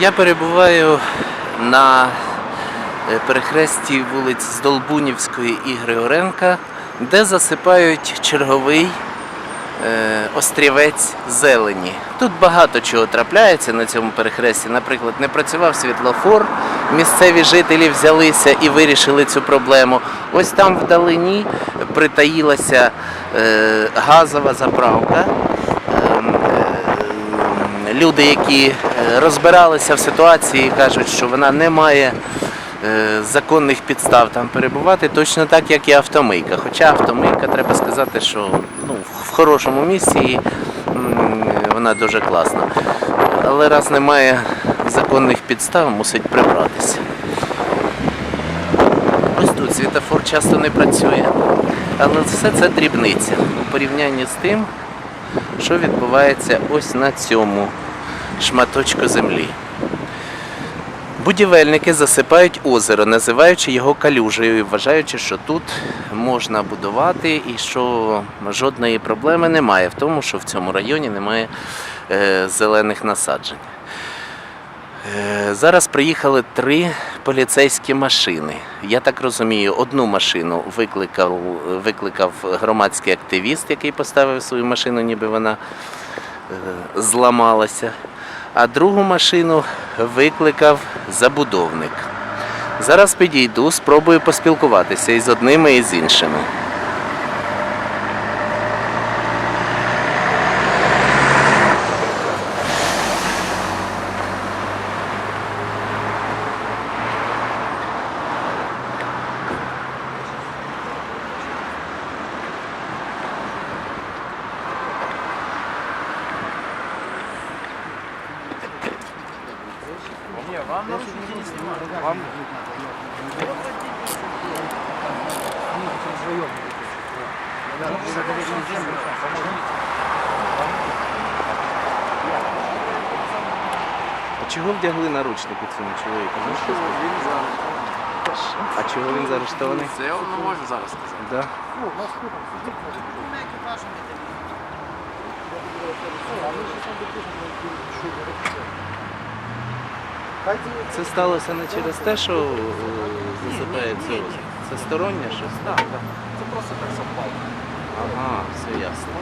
Я перебуваю на е, перехресті вулиць Здолбунівської і Григоренка, де засипають черговий е, острівець зелені. Тут багато чого трапляється на цьому перехресті. Наприклад, не працював світлофор, місцеві жителі взялися і вирішили цю проблему. Ось там вдалині притаїлася е, газова заправка. Люди, які е, розбиралися в ситуації, кажуть, що вона не має е, законних підстав там перебувати, точно так, як і автомийка. Хоча автомийка, треба сказати, що ну, в хорошому місці і вона дуже класна. Але раз немає законних підстав, мусить прибратися. Ось тут світофор часто не працює. Але все це дрібниця у порівнянні з тим, що відбувається ось на цьому шматочку землі. Будівельники засипають озеро, називаючи його калюжею і вважаючи, що тут можна будувати і що жодної проблеми немає в тому, що в цьому районі немає е, зелених насаджень. Е, Зараз приїхали три поліцейські машини. Я так розумію, одну машину викликав, викликав громадський активіст, який поставив свою машину, ніби вона е, зламалася. А другу машину викликав забудовник. Зараз підійду, спробую поспілкуватися із одними і з іншими. А чого вдягли наручники цьому чоловіку? Можете сказати? А чого він заарештований? Це я вам не можу зараз сказати. Да. Це сталося не через те, що е, засипається озеро. Це стороннє щось? Так, так. Це просто так совпало. Ага, все ясно.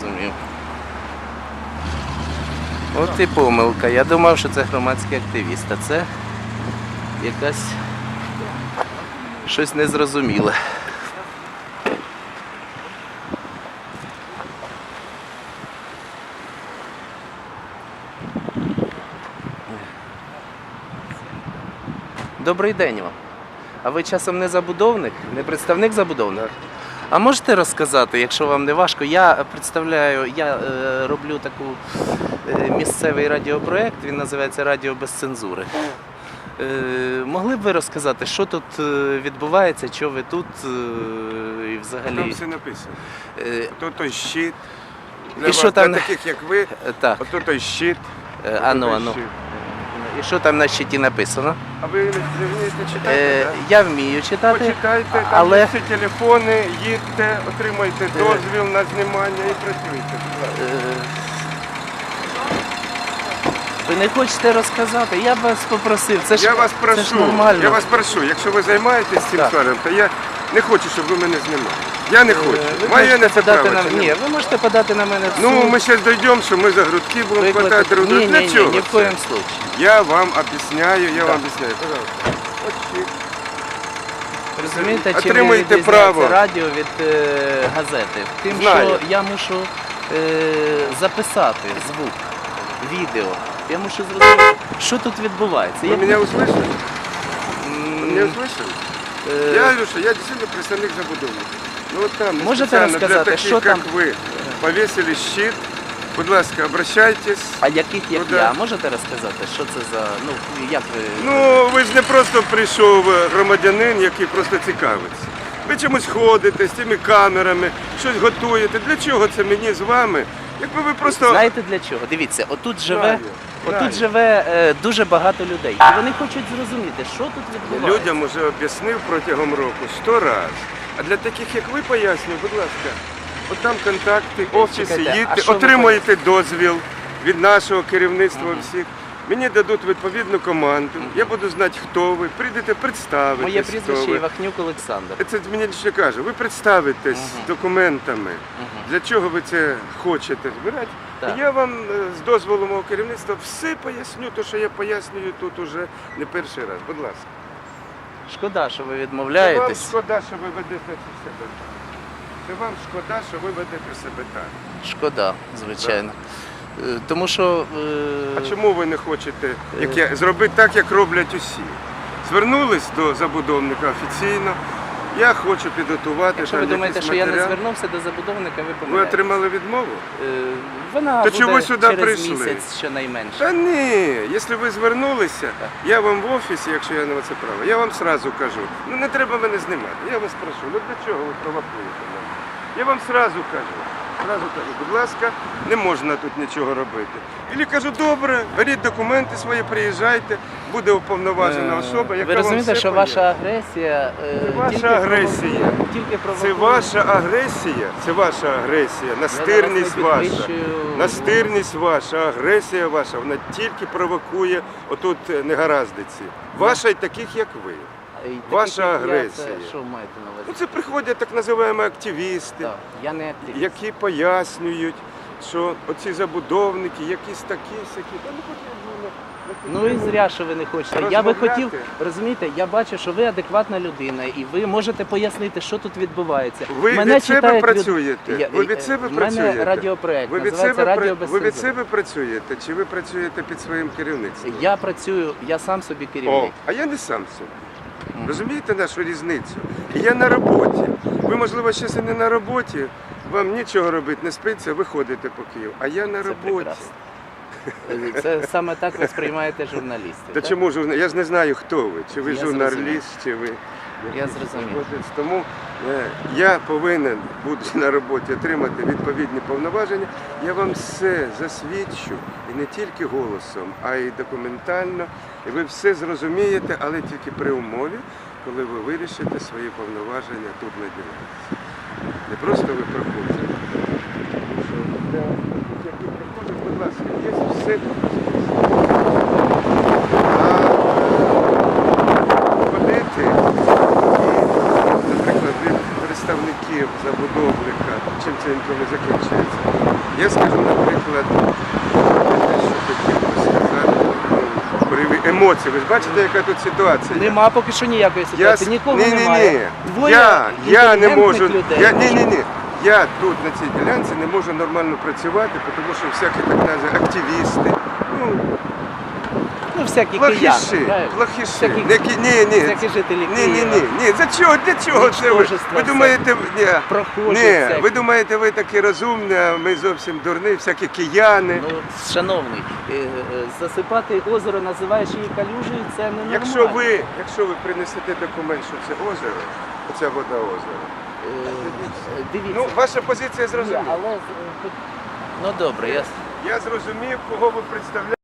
Зрозумів. От і помилка. Я думав, що це громадський активіст, а це якась щось незрозуміле. Добрий день вам. А ви часом не забудовник, не представник забудовника? А можете розказати, якщо вам не важко, я представляю, я е, роблю таку е, місцевий радіопроект, він називається Радіо без цензури. Е, могли б ви розказати, що тут е, відбувається, що ви тут е, і Там взагалі. все написано. Е, Ото той щит. Для, І вас, що там для таких, як ви, так, ото той щит. е, ото ану, той ану. щит. І що там на щиті написано? А ви не вмієте читати? Е, да? я вмію читати, Почитайте, там але є всі телефони, їдьте, отримайте дозвіл на знімання і працюйте. будь ласка. Е, Ви не хочете розказати? Я б вас попросив. Це ж, Я вас це ж прошу, нормально. я вас прошу, якщо ви займаєтесь цим Так. сфером, то я не хочу, щоб ви мене знімали. Я не Е, хочу. Ви Має можете на це подати право на чи ні? ні, ви можете подати на мене в суд. Ну, ми зараз дійдемо, що ми за грудки будемо викликати- хватати друг друга. Ні, Для ні, ні, чого ні в це? коєму случае. Я вам об'ясняю, я вам об'ясняю. Пожалуйста. От щит. Розумієте, чим Отримуєте відрізняється право. радіо від е, газети? Тим, Знаю. що я мушу е, записати звук, відео. Я мушу зрозуміти, що тут відбувається. Вы Я- меня услышали? М, Вы меня услышали? е, Я говорю, что я действительно представник забудовника. Ну там Можете специально для розказати, таких, що там? вы, повесили щит. Будь ласка, обращайтесь. А яких як Ну, да. я? Можете розказати, що це за. Ну, як ви. Ну, ви ж не просто прийшов е, громадянин, який просто цікавиться. Ви чомусь ходите з цими камерами, щось готуєте. Для чого це мені з вами? Якби ви просто. Знаєте для чого? Дивіться, отут живе, Знаю, отут знаю. живе е, дуже багато людей. І вони хочуть зрозуміти, що тут відбувається. Людям уже об'яснив протягом року сто раз. А для таких, як ви, пояснюю, будь ласка, от там контакти, офіси, Чекайте, а їдьте, що ви отримуєте дозвіл від нашого керівництва всіх. Мені дадуть відповідну команду, я буду знати, хто ви, прийдете представитись. Моє хто прізвище ви. Івахнюк Олександр. Це мені лише каже, ви представитесь з документами, для чого ви це хочете збирати. Так. І я вам е, з дозволу мого керівництва все поясню, то що я пояснюю тут уже не перший раз. Будь ласка. Шкода, що ви Це вам відмовляєтесь. шкода, що ви ведете себе так. Це вам шкода, що ви ведете себе так. Шкода, звичайно. Е, Тому що. е, А чому ви не хочете як я, зробити так, як роблять усі? Звернулись до забудовника офіційно. Я хочу підготувати. Якщо там ви думаєте, якийсь що я не матеріал. звернувся до забудовника, ви Ви помиляєтесь. отримали відмову? Е, Вона То буде чого сюди через прийшли? місяць щонайменше. Та ні, якщо ви звернулися, я вам в офісі, якщо я на це право, я вам сразу кажу. Ну не треба мене знімати. Я вас прошу, ну для чого ви провокуєте мене? Я вам сразу кажу. Сразу кажу, будь ласка, не можна тут нічого робити. Ілі кажу, добре, беріть документи свої, приїжджайте, буде уповноважена Е, особа, яка Ви розумієте, вам все що пояснить. ваша агресія е, Це ваша прово- агресія. Тільки Це провокує. ваша агресія, це ваша агресія, настирність Я зараз не ваша. підвищую Настирність ваша, агресія ваша, вона тільки провокує отут е, негараздиці. Ваша й таких, як ви. Ваша як я, агресія. Це, що маєте на увазі? Ну це приходять так називаємо активісти, Так, я не активіст. які пояснюють, що оці забудовники, якісь такі, сякі. Та потрібно. Ну і зря, що ви не хочете. Я би Розмовляти? хотів, розумієте, я бачу, що ви адекватна людина, і ви можете пояснити, що тут відбувається. Ви Мене від себе читають люд- працюєте? Ви е, від себе в мене працюєте? радіопроект, Ви від, називається себе, Радіо без ви від цензури. себе працюєте чи ви працюєте під своїм керівництвом? Я працюю, я сам собі О, керівник. а я не сам собі. Розумієте нашу різницю? Я на роботі. Ви, можливо, ще і не на роботі, вам нічого робити, не спиться, ви ходите по Києву. А я на Це роботі. прекрасно. Це саме так ви сприймаєте журналістів. Та так? чому журналіст? Я ж не знаю, хто ви. Чи ви Я журналіст, зрозумів. чи ви. Я зрозумів. Тому я повинен, будучи на роботі, отримати відповідні повноваження. Я вам все засвідчу і не тільки голосом, а й документально. І ви все зрозумієте, але тільки при умові, коли ви вирішите свої повноваження тут на ділянці. Не просто ви проходите. Тому що для тих, які приходять, будь ласка, є все тут. А ходити і, наприклад, від представників забудовника, чим це інколи закінчується. Я скажу, наприклад, те, що хотів би сказати, ну, приві- емоції. Ви ж бачите, яка тут ситуація? Нема поки що ніякої ситуації. Нікого ні, ні, немає. ні. Двоє Я, я не інтелігентних можу. людей. Я, ні, ні, ні. Я тут на цій ділянці не можу нормально працювати, тому що всякі так називають активісти. Ну, Ну, всякі плохіші, кияни, правильно? плохіші. Всякі- ні, ні. всякі жителі ні, ні, Києва. ні, ні. За чого? Для чого це ви? Нічтожества Ви думаєте, ні, Прохожі ні, всякі. ви думаєте, ви такі розумні, а ми зовсім дурні, всякі кияни. Ну, шановний, е, е, засипати озеро, називаючи її калюжею, це не нормально. Якщо ви, якщо ви принесете документ, що це озеро, оця вода озеро. Е, Дивіться. Ну, ваша позиція Ні, зрозуміла. але... е, Ну добре, я... Я зрозумів, кого ви представляєте.